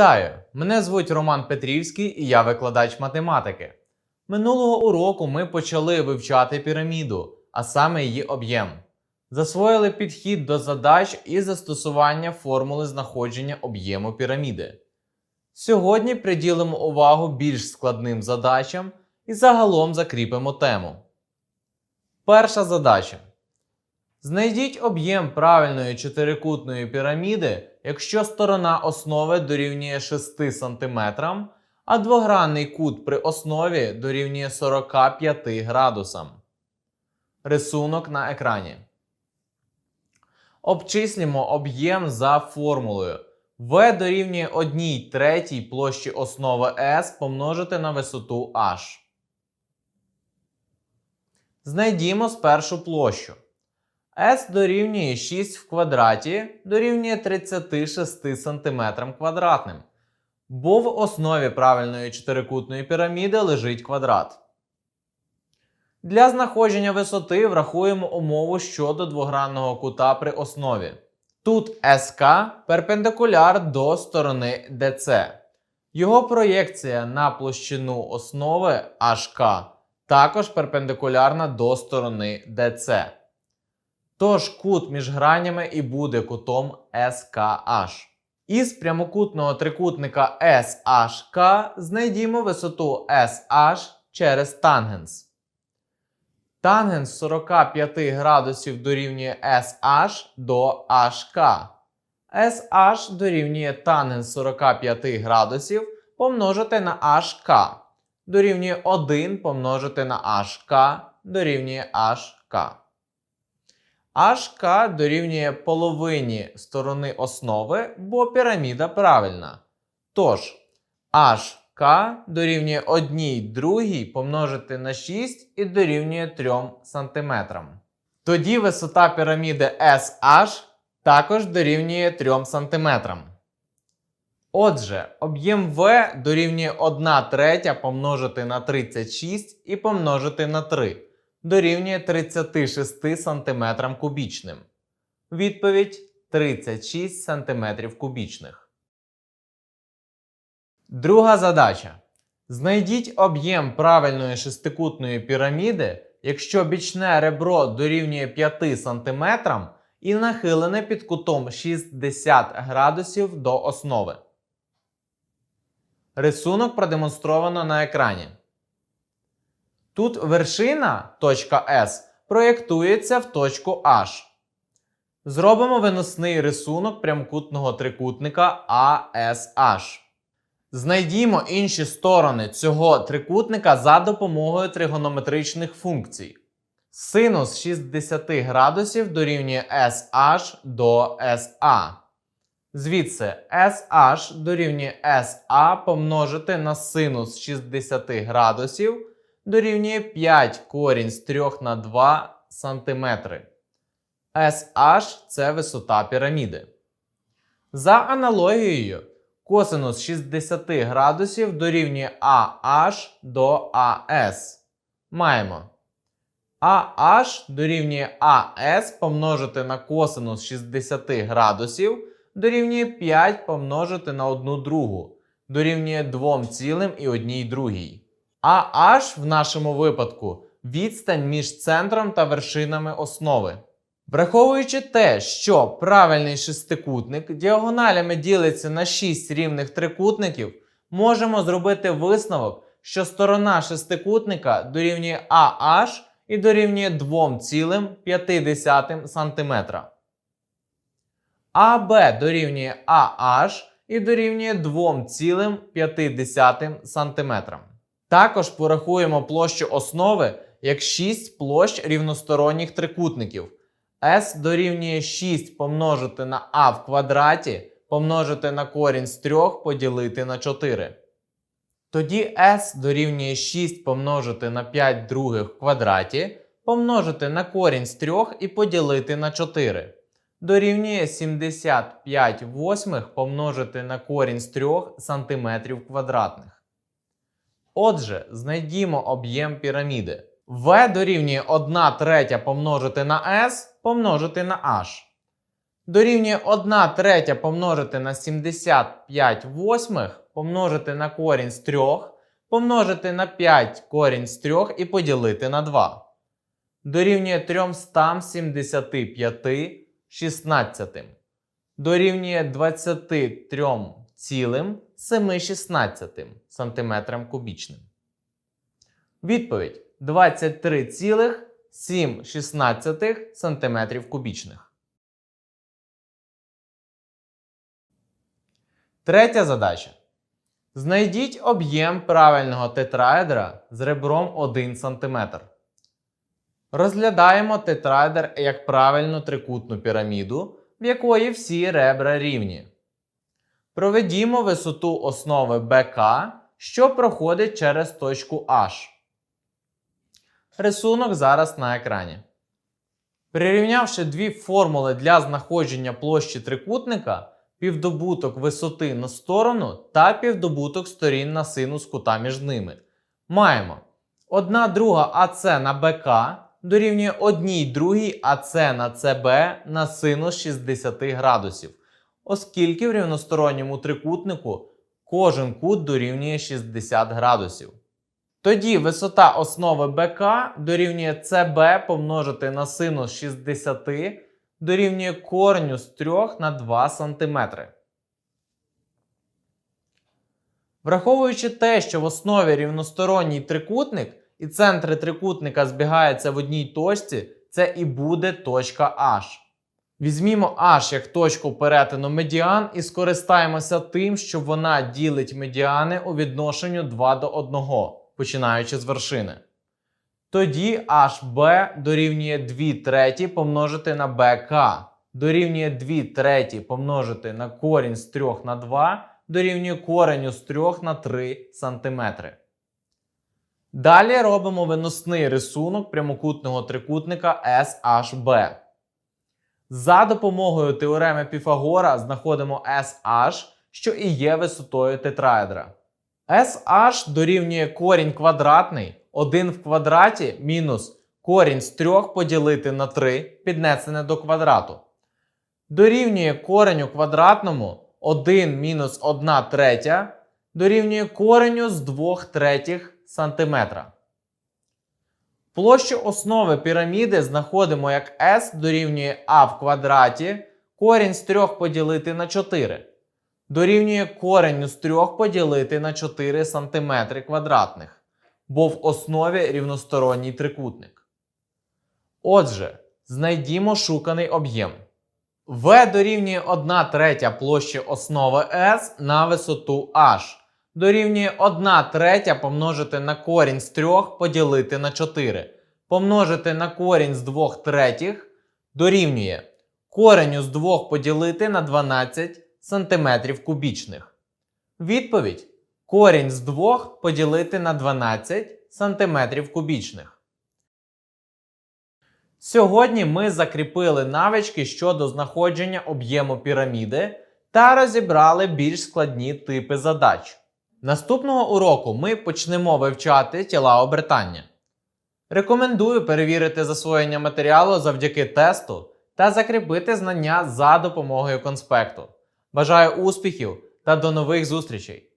Вітаю! Мене звуть Роман Петрівський і я викладач математики. Минулого уроку ми почали вивчати піраміду, а саме її об'єм. Засвоїли підхід до задач і застосування формули знаходження об'єму піраміди. Сьогодні приділимо увагу більш складним задачам і загалом закріпимо тему. Перша задача. Знайдіть об'єм правильної чотирикутної піраміди, якщо сторона основи дорівнює 6 см, а двогранний кут при основі дорівнює 45 градусам. Рисунок на екрані. Обчислімо об'єм за формулою. В дорівнює 1 третій площі основи S помножити на висоту h. Знайдімо спершу площу. S дорівнює 6 в квадраті дорівнює 36 см квадратним. Бо в основі правильної чотирикутної піраміди лежить квадрат. Для знаходження висоти врахуємо умову щодо двогранного кута при основі. Тут SK перпендикуляр до сторони DC. Його проєкція на площину основи HK також перпендикулярна до сторони DC. Тож кут між гранями і буде кутом SKH. Із прямокутного трикутника SHK знайдімо висоту SH через тангенс. Тангенс 45 градусів дорівнює SH до HK. SH дорівнює тангенс 45 градусів помножити на HK. Дорівнює 1 помножити на HK дорівнює HK. HK дорівнює половині сторони основи, бо піраміда правильна. Тож, HK дорівнює 1 другій помножити на 6 і дорівнює 3 см. Тоді висота піраміди SH також дорівнює 3 см. Отже, об'єм В дорівнює 1 третя помножити на 36 і помножити на 3 дорівнює 36 см кубічним. Відповідь 36 см кубічних. Друга задача. Знайдіть об'єм правильної шестикутної піраміди, якщо бічне ребро дорівнює 5 см і нахилене під кутом 60 градусів до основи. Рисунок продемонстровано на екрані. Тут вершина точка S проєктується в точку H. Зробимо виносний рисунок прямокутного трикутника ASH. Знайдімо інші сторони цього трикутника за допомогою тригонометричних функцій. Синус 60 градусів дорівнює SH до SA. Звідси SH дорівнює SA помножити на синус 60 градусів дорівнює 5 корінь з 3 на 2 см. SH це висота піраміди. За аналогією, косинус 60 градусів дорівнює AH до AS. Маємо AH дорівнює AS помножити на косинус 60 градусів дорівнює 5 помножити на 1 другу дорівнює 2,1 другій. А H в нашому випадку відстань між центром та вершинами основи. Враховуючи те, що правильний шестикутник діагоналями ділиться на 6 рівних трикутників, можемо зробити висновок, що сторона шестикутника дорівнює AH і дорівнює 2,5 см. АБ дорівнює AH і дорівнює 2,5 см. Також порахуємо площу основи як 6 площ рівносторонніх трикутників. S дорівнює 6 помножити на А в квадраті помножити на корінь з 3 поділити на 4. Тоді S дорівнює 6 помножити на 5 других в квадраті помножити на корінь з 3 і поділити на 4. Дорівнює 75 восьмих помножити на корінь з 3 см квадратних. Отже, знайдімо об'єм піраміди. В дорівнює 1 третя помножити на S помножити на H. дорівнює 1 третя помножити на 75 восьмих, помножити на корінь з 3, помножити на 5 корінь з 3 і поділити на 2. Дорівнює 375 16. Дорівнює 23,7 см кубічним. Відповідь 23,7 см кубічних. Третя задача. Знайдіть об'єм правильного тетраедра з ребром 1 см. Розглядаємо тетраедр як правильну трикутну піраміду, в якої всі ребра рівні. Проведімо висоту основи БК, що проходить через точку H. Рисунок зараз на екрані. Прирівнявши дві формули для знаходження площі трикутника, півдобуток висоти на сторону та півдобуток сторін на синус кута між ними, маємо 1 друга АС на БК дорівнює 1 другій АС на СБ на синус 60 градусів, оскільки в рівносторонньому трикутнику кожен кут дорівнює 60 градусів. Тоді висота основи БК дорівнює CB помножити на синус 60 дорівнює кореню з 3 на 2 см. Враховуючи те, що в основі рівносторонній трикутник і центри трикутника збігаються в одній точці, це і буде точка H. Візьмімо H як точку перетину медіан і скористаємося тим, що вона ділить медіани у відношенню 2 до 1, починаючи з вершини. Тоді HB дорівнює 2 треті помножити на BK. Дорівнює 2 треті помножити на корінь з 3 на 2, дорівнює кореню з 3 на 3 см. Далі робимо виносний рисунок прямокутного трикутника SHB. За допомогою теореми Піфагора знаходимо SH, що і є висотою тетраедра. SH дорівнює корінь квадратний 1 в квадраті мінус корінь з 3 поділити на 3 піднесене до квадрату. Дорівнює кореню квадратному 1 мінус 1 третя дорівнює кореню з 2 третіх сантиметра. Площу основи піраміди знаходимо як S дорівнює А в квадраті, корінь з 3 поділити на 4. Дорівнює кореню з 3 поділити на 4 см квадратних, бо в основі рівносторонній трикутник. Отже, знайдімо шуканий об'єм. V дорівнює 1 третя площі основи S на висоту H. Дорівнює 1 третя помножити на корінь з 3 поділити на 4. Помножити на корінь з 2 третіх дорівнює кореню з 2 поділити на 12 см кубічних. Відповідь: корінь з 2 поділити на 12 см кубічних. Сьогодні ми закріпили навички щодо знаходження об'єму піраміди та розібрали більш складні типи задач. Наступного уроку ми почнемо вивчати тіла обертання. Рекомендую перевірити засвоєння матеріалу завдяки тесту та закріпити знання за допомогою конспекту. Бажаю успіхів та до нових зустрічей!